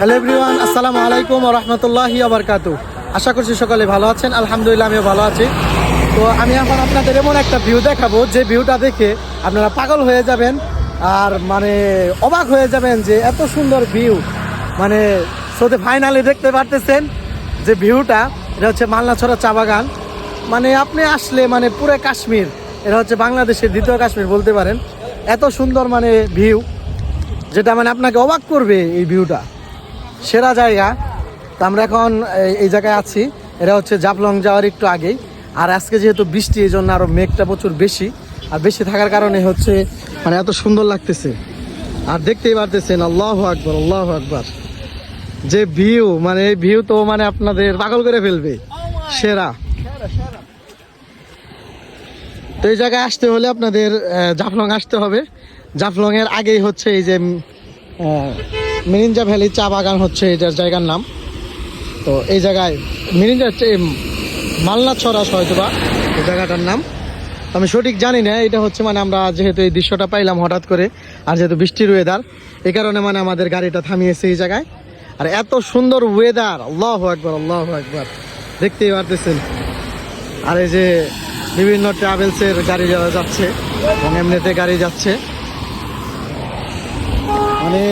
Hello everyone আসসালামু আলাইকুম রহমতুল্লাহি আবরকাত আশা করছি সকালে ভালো আছেন, আলহামদুলিল্লাহ আমিও ভালো আছি। তো আমি এখন আপনাদের এমন একটা ভিউ দেখাবো, যে ভিউটা দেখে আপনারা পাগল হয়ে যাবেন আর মানে অবাক হয়ে যাবেন যে এত সুন্দর ভিউ মানে সোতে ফাইনালি দেখতে পারতেছেন যে ভিউটা এটা হচ্ছে মালনাছড়া চা বাগান। মানে আপনি আসলে মানে পুরো কাশ্মীর, এটা হচ্ছে বাংলাদেশের দ্বিতীয় কাশ্মীর বলতে পারেন। এত সুন্দর মানে ভিউ যেটা মানে আপনাকে অবাক করবে এই ভিউটা সেরা জায়গা। তো আমরা এখন এই- জায়গায় আছি। এটা হচ্ছে জাফলং যাওয়ার একটু আগেই। আর আজকে যেহেতু বৃষ্টি এই জন্য আরও মেঘটা প্রচুর বেশি। আর বেশি থাকার কারণে হচ্ছে মানে এত সুন্দর লাগতেছে। আর দেখতেই পারতেছেন, আল্লাহ আকবর আল্লাহ আকবর। যে ভিউ মানে এই ভিউ তো মানে আপনাদের পাগল করে ফেলবে। সেরা। তো এই জায়গায় আসতে হলে আপনাদের জাফলং আসতে হবে। জাফলং এর আগেই হচ্ছে এই যে মিরিঞ্জা ভ্যালি চা বাগান হচ্ছে এটার জায়গার নাম। তো এই জায়গায় মিরিঞ্জা মালনা ছড়া হয়তো বা এই জায়গাটার নাম। আমি সঠিক জানি না, এটা হচ্ছে মানে আমরা যেহেতু এই দৃশ্যটা পাইলাম হঠাৎ করে, আর যেহেতু বৃষ্টির ওয়েদার এই কারণে মানে আমাদের গাড়িটা থামিয়েছে এই জায়গায়। আর এত সুন্দর ওয়েদার আল্লাহ একবার আল্লাহ একবার দেখতেই পারতেছেন। আর এই যে বিভিন্ন ট্রাভেলসের গাড়ি যারা যাচ্ছে, এবং এমনিতে গাড়ি যাচ্ছে। মানে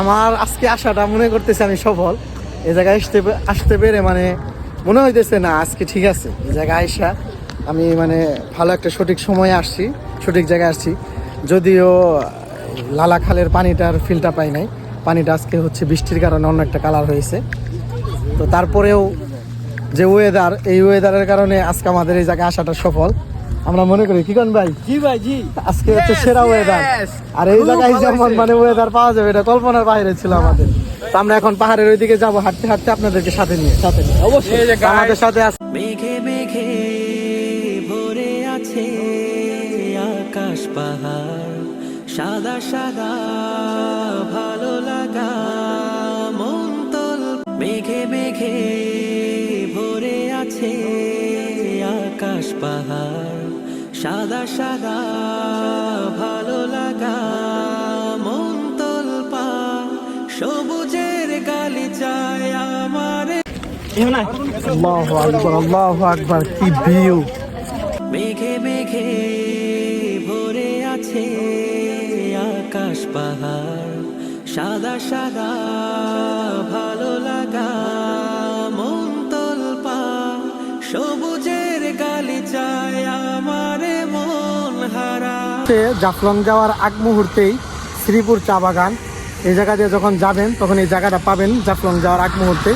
আমার আজকে আসাটা মনে করতেছে আমি সফল। এ জায়গায় আসতে আসতে পেরে মানে মনে হইতেছে, না, আজকে ঠিক আছে। এই জায়গায় আইসা আমি মানে ভালো একটা সঠিক সময়ে আসছি, সঠিক জায়গায় আসছি। যদিও লালা খালের পানিটার ফিলটা পাই নাই। পানিটা আজকে হচ্ছে বৃষ্টির কারণে অন্য একটা কালার হয়েছে। তো তারপরেও যে ওয়েদার এই ওয়েদারের কারণে আজকে আমাদের এই জায়গায় আসাটা সফল। আমরা মনে করি কি কোন ভাই? জি ভাই জি। আজকে হচ্ছে সেরা ওয়েদার আর এই জায়গায় যেমন মানে ওয়েদার পাওয়া যাবে এটা কল্পনার বাইরে ছিল আমাদের। তো আমরা এখন পাহাড়ের ওইদিকে যাব হাঁটতে হাঁটতে আপনাদেরকে সাথে নিয়ে সাথে নিয়ে। অবশ্যই। আমাদের সাথে আছে মেঘে মেঘে ভরে আছে আকাশ পাহাড়। সাদা সাদা ভালো লাগা মন তল। মেঘে মেঘে ভরে আছে আকাশ পাহাড়। সাদা সাদা ভালো লাগা মন তল পা সবুজের গালিচায় আমার। আল্লাহু আকবার আল্লাহু আকবার কি ভিউ মেঘে মেঘে ভরে আছে আকাশ পাহাড়। সাদা সাদা হারা জাফলং যাওয়ার আগ মুহূর্তেই শ্রীপুর চা বাগান। এই জায়গা দিয়ে যখন যাবেন, তখন এই জায়গাটা পাবেন জাফলং যাওয়ার আগ মুহূর্তে।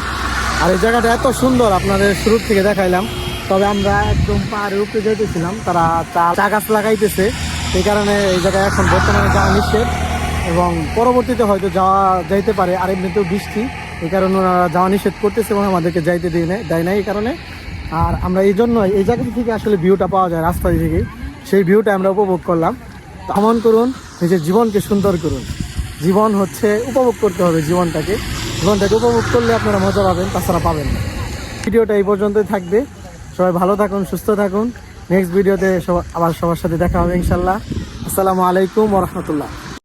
আর এই জায়গাটা এত সুন্দর, আপনাদের শুরুর থেকে দেখাইলাম। তবে আমরা একদম পাহাড়ের উপরে যাইতেছিলাম, তারা চা চা গাছ লাগাইতেছে। এই কারণে এই জায়গায় এখন বর্তমানে যাওয়া নিষেধ। এবং পরবর্তীতে হয়তো যাওয়া যাইতে পারে, আর এমনিতেও বৃষ্টি। এই কারণে ওনারা যাওয়া নিষেধ করতেছে এবং আমাদেরকে যাইতে দিয়ে নেয় দেয় না এই কারণে। আর আমরা এই জন্য এই জায়গা থেকে আসলে ভিউটা পাওয়া যায় রাস্তা থেকে সেই ভিউটা আমরা উপভোগ করলাম। ভ্রমণ করুন, নিজের জীবনকে সুন্দর করুন। জীবন হচ্ছে উপভোগ করতে হবে জীবনটাকে। জীবনটাকে উপভোগ করলে আপনারা মজা পাবেন, তাছাড়া পাবেন না। ভিডিওটা এই পর্যন্তই থাকবে। সবাই ভালো থাকুন, সুস্থ থাকুন। নেক্সট ভিডিওতে আবার সবার সাথে দেখা হবে ইনশাল্লাহ আসসালামু আলাইকুম রহমতুল্লাহ।